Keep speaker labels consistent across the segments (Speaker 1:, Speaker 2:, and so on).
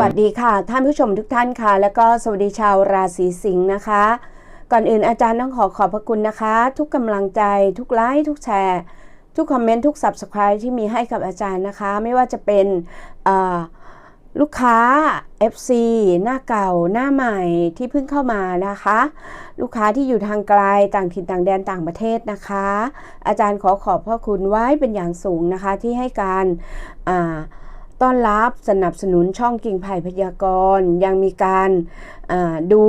Speaker 1: วัสดีค่ะ ท่านผู้ชมทุกท่านค่ะ แล้วก็สวัสดีชาวราศีสิงห์นะคะ ก่อนอื่นอาจารย์ต้องขอขอบพระคุณนะคะ ทุกกำลังใจทุกไลค์ทุกแชร์ ทุกคอมเมนต์ทุก Subscribe ที่มีให้กับอาจารย์นะคะ ไม่ว่าจะเป็นลูกค้า FC หน้าเก่าหน้าใหม่ที่เพิ่งเข้ามานะคะ ลูกค้าที่อยู่ทางไกลต่างถิ่นต่างแดนต่างประเทศนะคะ อาจารย์ขอขอบพระคุณไว้เป็นอย่างสูงนะคะที่ให้การอ่า ต้อนรับสนับสนุนช่องกิ่งไผ่พยากรณ์ยังมีการดู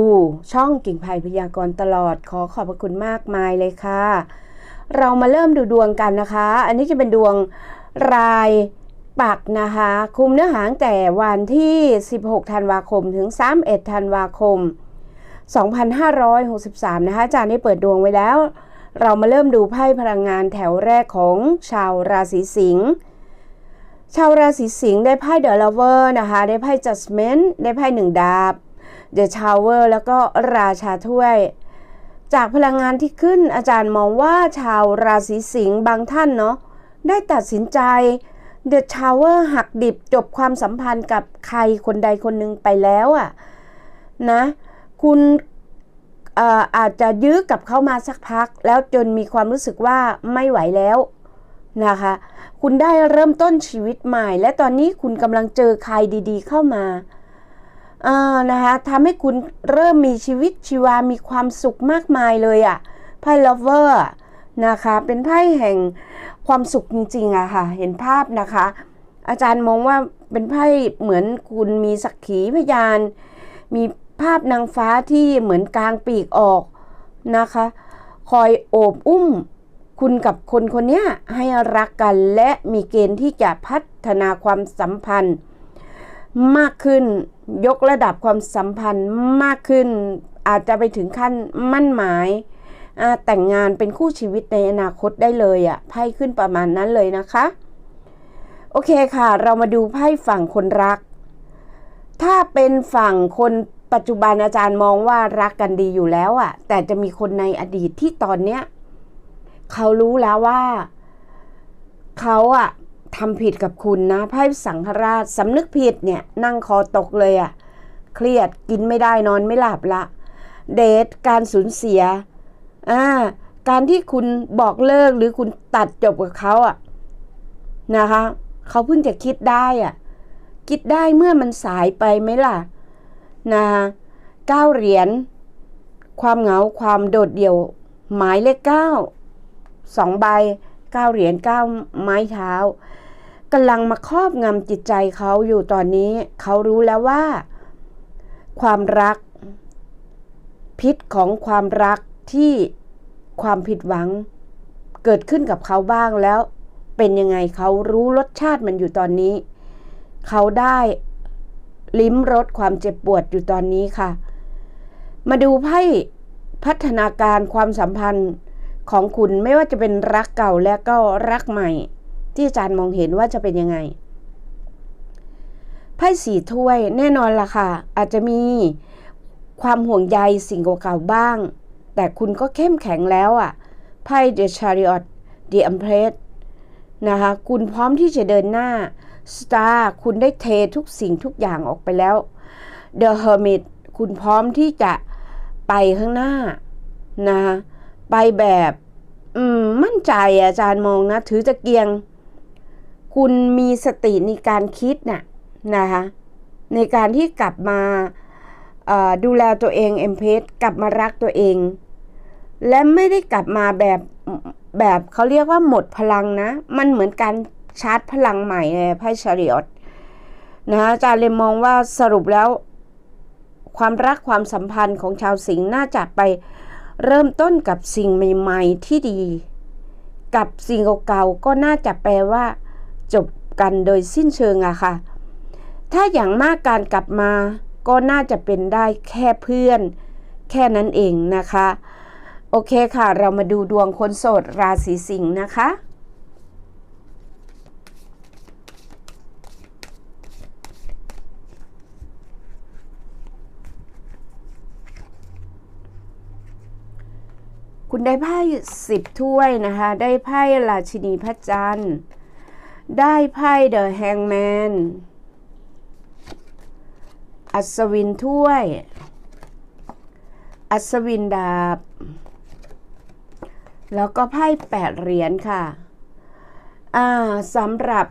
Speaker 1: ช่องกิ่งไผ่พยากรณ์ตลอดขอขอบพระคุณมากมายเลยค่ะ เรามาเริ่มดูดวงกันนะคะ อันนี้จะเป็นดวงรายปักนะคะ คุมเนื้อหาตั้งแต่วันที่ 16 ธันวาคมถึง 31 ธันวาคม 2563 นะคะอาจารย์ได้เปิดดวงไว้แล้ว เรามาเริ่มดูไพ่พลังงานแถวแรกของชาวราศีสิงห์ ชาวราศีสิงห์ได้ไพ่ The Lover นะคะ ได้ไพ่ Judgment ได้ไพ่หนึ่งดาบ The Tower แล้วก็ราชาถ้วย จากพลังงานที่ขึ้นอาจารย์มองว่าชาวราศีสิงห์บางท่านเนาะได้ตัดสินใจ The Tower หักดิบจบความสัมพันธ์กับใครคนใดคนหนึ่งไปแล้วอะ่ะนะ คุณอ่ออาจจะยื้อกับเขามาสักพัก แล้วจนมีความรู้สึกว่าไม่ไหวแล้ว นะคะ คุณได้เริ่มต้นชีวิตใหม่ และตอนนี้คุณกำลังเจอใครดี ๆ เข้ามาอ่านะคะทำให้คุณเริ่มมีชีวิตชีวา มีความสุขมากมายเลยอะ่ะไพ่ lover อะนะคะ เป็นไพ่แห่งความสุขจริงๆอะค่ะ เห็นภาพนะคะ อาจารย์มองว่าเป็นไพ่เหมือนคุณมีสักขีพยาน มีภาพนางฟ้าที่เหมือนกลางปีกออกนะคะ คอยโอบอุ้ม คุณกับคนคนนี้ให้รักกันและมีเกณฑ์ที่จะพัฒนาความสัมพันธ์ มากขึ้นยกระดับความสัมพันธ์มากขึ้น อาจจะไปถึงขั้นมั่นหมายาแต่งงานเป็นคู่ชีวิตในอนาคตได้เลยอะ่ะไพ่ขึ้นประมาณนั้นเลยนะคะ โอเคค่ะ เรามาดูไพ่ฝั่งคนรัก ถ้าเป็นฝั่งคนปัจจุบันอาจารย์มองว่ารักกันดีอยู่แล้วอะ่ะ แต่จะมีคนในอดีตที่ตอนเนี้ย เขารู้แล้วว่า เขาอะทำผิดกับคุณนะไพ่สังฆราชสำนึกผิดเนี่ยนั่งคอตกเลยอะเครียดกินไม่ได้นอนไม่หลับละ เดทการสูญเสียอ่าการที่คุณบอกเลิกหรือคุณตัดจบกับเขาอะนะคะเขาเพิ่งจะคิดได้อะคิดได้เมื่อมันสายไปไหมล่ะนะเก้าเหรียญความเหงาความโดดเดี่ยว หมายเลขเก้า สองใบเก้าเหรียญเก้าไม้เท้ากำลังมาครอบงำจิตใจเขาอยู่ตอนนี้เขารู้แล้วว่า ความรัก พิษของความรักที่ความผิดหวัง เกิดขึ้นกับเขาบ้างแล้ว เป็นยังไงเขารู้รสชาติมันอยู่ตอนนี้ เขาได้ลิ้มรสความเจ็บปวดอยู่ตอนนี้ค่ะ มาดูไพ่พัฒนาการความสัมพันธ์ ของคุณไม่ว่าจะเป็นรักเก่าและก็รักใหม่ ที่อาจารย์มองเห็นว่าจะเป็นยังไงไพ่สีถ้วยแน่นอนล่ะค่ะ อาจจะมีความห่วงใยสิ่งเก่าๆบ้าง แต่คุณก็เข้มแข็งแล้วอะไพ่ The Chariot The Empress นะคะคุณพร้อมที่จะเดินหน้า Star คุณได้เททุกสิ่งทุกอย่างออกไปแล้ว The Hermit คุณพร้อมที่จะไปข้างหน้านะคะ ไปแบบ อืม มั่นใจอาจารย์มองนะ ถือตะเกียง คุณมีสติในการคิดน่ะนะคะในการที่กลับมาดูแลตัวเองเอ็มเพสกลับมารักตัวเอง และไม่ได้กลับมาแบบแบบเขาเรียกว่าหมดพลังนะ มันเหมือนการชาร์จพลังใหม่เลยไพ่ชาริออตนะอาจารย์เลยมองว่าสรุปแล้ว ความรักความสัมพันธ์ของชาวสิงห์น่าจะไป เริ่มต้นกับสิ่งใหม่ ๆ ที่ดี กับสิ่งเก่าๆก็น่าจะแปลว่า จบกันโดยสิ้นเชิงอะค่ะ ถ้าอย่างมากการกลับมา ก็น่าจะเป็นได้แค่เพื่อน แค่นั้นเองนะคะ โอเคค่ะ เรามาดูดวงคนโสดราศีสิงห์นะคะ คุณได้ไพ่สิบถ้วยนะคะ ได้ไพ่ราชินีพระจันทร์ ได้ไพ่เดอะแฮงแมน อัศวินถ้วย อัศวินดาบ แล้วก็ไพ่แปดเหรียญค่ะ อ่าสำหรับ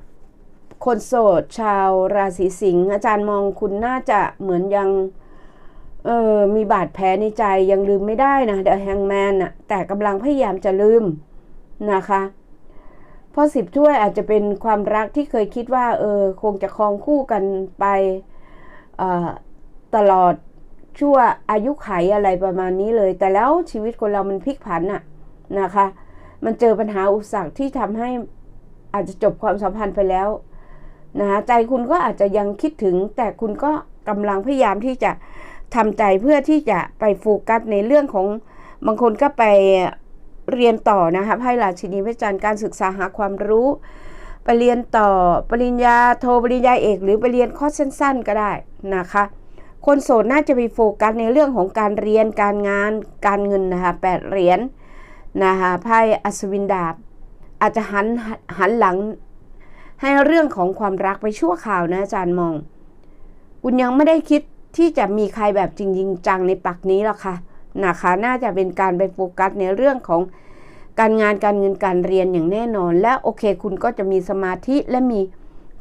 Speaker 1: คนโสดชาวราศีสิงห์อาจารย์มองคุณน่าจะเหมือนยัง เออมีบาดแผลในใจยังลืมไม่ได้นะเดอะแฮงแมนอะแต่กำลังพยายามจะลืมนะคะเพราะสิบถ้วยอาจจะเป็นความรักที่เคยคิดว่า เออ คงจะครองคู่กันไปตลอดชั่วอายุไขอะไรประมาณนี้เลย แต่แล้วชีวิตคนเรามันพลิกผันอะนะคะ มันเจอปัญหาอุปสรรคที่ทำให้อาจจะจบความสัมพันธ์ไปแล้วนะคะใจคุณก็อาจจะยังคิดถึง แต่คุณก็กำลังพยายามที่จะ ทำใจเพื่อที่จะไปโฟกัสในเรื่องของบางคนก็ไปเรียนต่อนะคะไพ่ราชินีพระจันทร์การศึกษาหาความรู้ ไปเรียนต่อปริญญาโทปริญญาเอก หรือไปเรียนคอร์สสั้น ๆ ก็ได้นะคะ คนโสดน่าจะไปโฟกัสในเรื่องของการเรียนการงานการเงินนะคะแปดเหรียญนะคะไพ่อัศวินดาบ อาจจะหันหันหลังให้เรื่องของความรักไปชั่วข่าวนะอาจารย์มอง คุณยังไม่ได้คิด ที่จะมีใครแบบจริงจังในปักนี้หรอกค่ะนะคะ น่าจะเป็นการไปโฟกัสในเรื่องของการงานการเงินการเรียนอย่างแน่นอน และโอเค คุณก็จะมีสมาธิและมี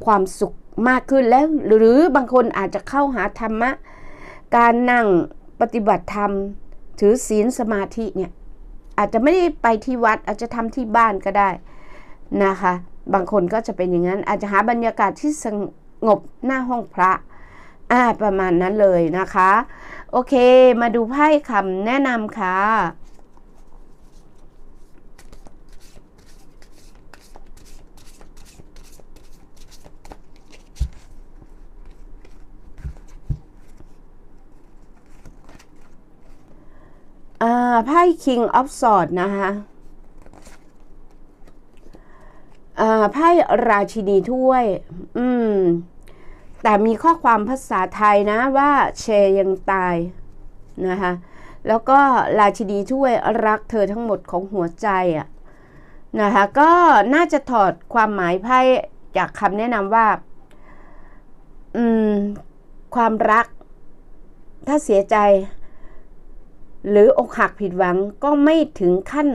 Speaker 1: ความสุขมากขึ้นแล้ว หรือบางคนอาจจะเข้าหาธรรมะ การนั่งปฏิบัติธรรม ถือศีลสมาธิเนี่ยอาจจะไม่ได้ไปที่วัดอาจจะทำที่บ้านก็ได้นะคะ บางคนก็จะเป็นอย่างนั้นอาจจะหาบรรยากาศที่สงบหน้าห้องพระ อ่าประมาณนั้นเลยนะคะ โอเค มาดูไพ่คำแนะนำค่ะไพ่ King of Swords นะคะไพ่ราชินีถ้วย อืม แต่มีข้อความภาษาไทยนะว่าเชยังตายนะคะแล้วก็ราชินีถ้วยรักเธอทั้งหมดของหัวใจอะนะคะก็น่าจะถอดความหมายไพ่จากคำแนะนำว่าอืมความรัก ถ้าเสียใจ หรืออกหักผิดหวังก็ไม่ถึงขั้น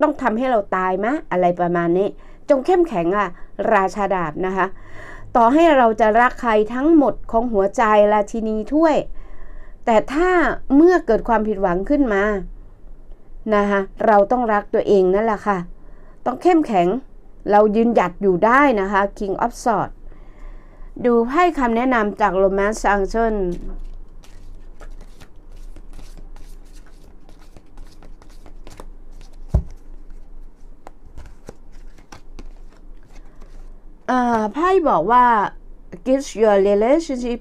Speaker 1: ต้องทำให้เราตายมะอะไรประมาณนี้ จงเข้มแข็งอะ ราชาดาบนะคะ ต่อให้เราจะรักใครทั้งหมดของหัวใจราชินีถ้วย แต่ถ้าเมื่อเกิดความผิดหวังขึ้นมานะคะเราต้องรักตัวเองนั่นแหละค่ะ ต้องเข้มแข็งเรายืนหยัดอยู่ได้นะคะ King of Swords ดูไพ่คำแนะนำจาก Romance Angel ไพ่บอกว่า gives your relationship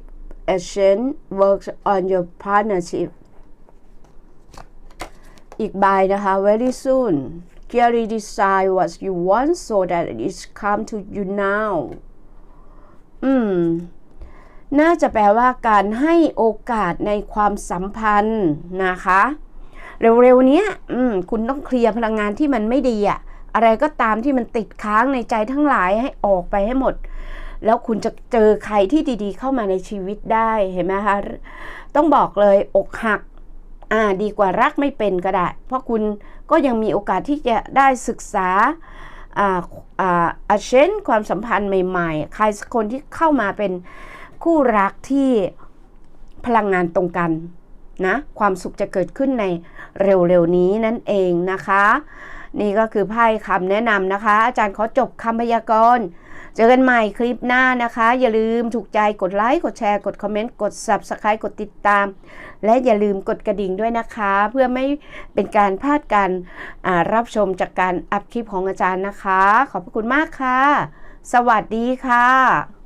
Speaker 1: action works on your partnership อีกใบนะคะ very soon clearly decide what you want so that it come to you now อืม น่าจะแปลว่าการให้โอกาสในความสัมพันธ์นะคะ เร็วๆนี้อืมคุณต้องเคลียร์พลังงานที่มันไม่ดีอะ่ะ อะไรก็ตามที่มันติดค้างในใจทั้งหลายให้ออกไปให้หมด แล้วคุณจะเจอใครที่ดีๆ เข้ามาในชีวิตได้เห็นไหมคะต้องบอกเลยอกหักอ่าดีกว่ารักไม่เป็นก็ได้ เพราะคุณก็ยังมีโอกาสที่จะได้ศึกษาอ่าอ่าอาเช่นความสัมพันธ์ใหม่ๆ ใครสักคนที่เข้ามาเป็นคู่รักที่พลังงานตรงกันนะความสุขจะเกิดขึ้นในเร็วๆนี้นั่นเองนะคะ นี่ก็คือไพ่คำแนะนำนะคะ อาจารย์ขอจบคำพยากรณ์ เจอกันใหม่คลิปหน้านะคะ อย่าลืมถูกใจกดไลค์ กดแชร์ กดคอมเมนต์ กด Subscribe กดติดตาม และอย่าลืมกดกระดิ่งด้วยนะคะ เพื่อไม่เป็นการพลาดการรับชมจากการอัพคลิปของอาจารย์นะคะ ขอบพระคุณมากค่ะ สวัสดีค่ะ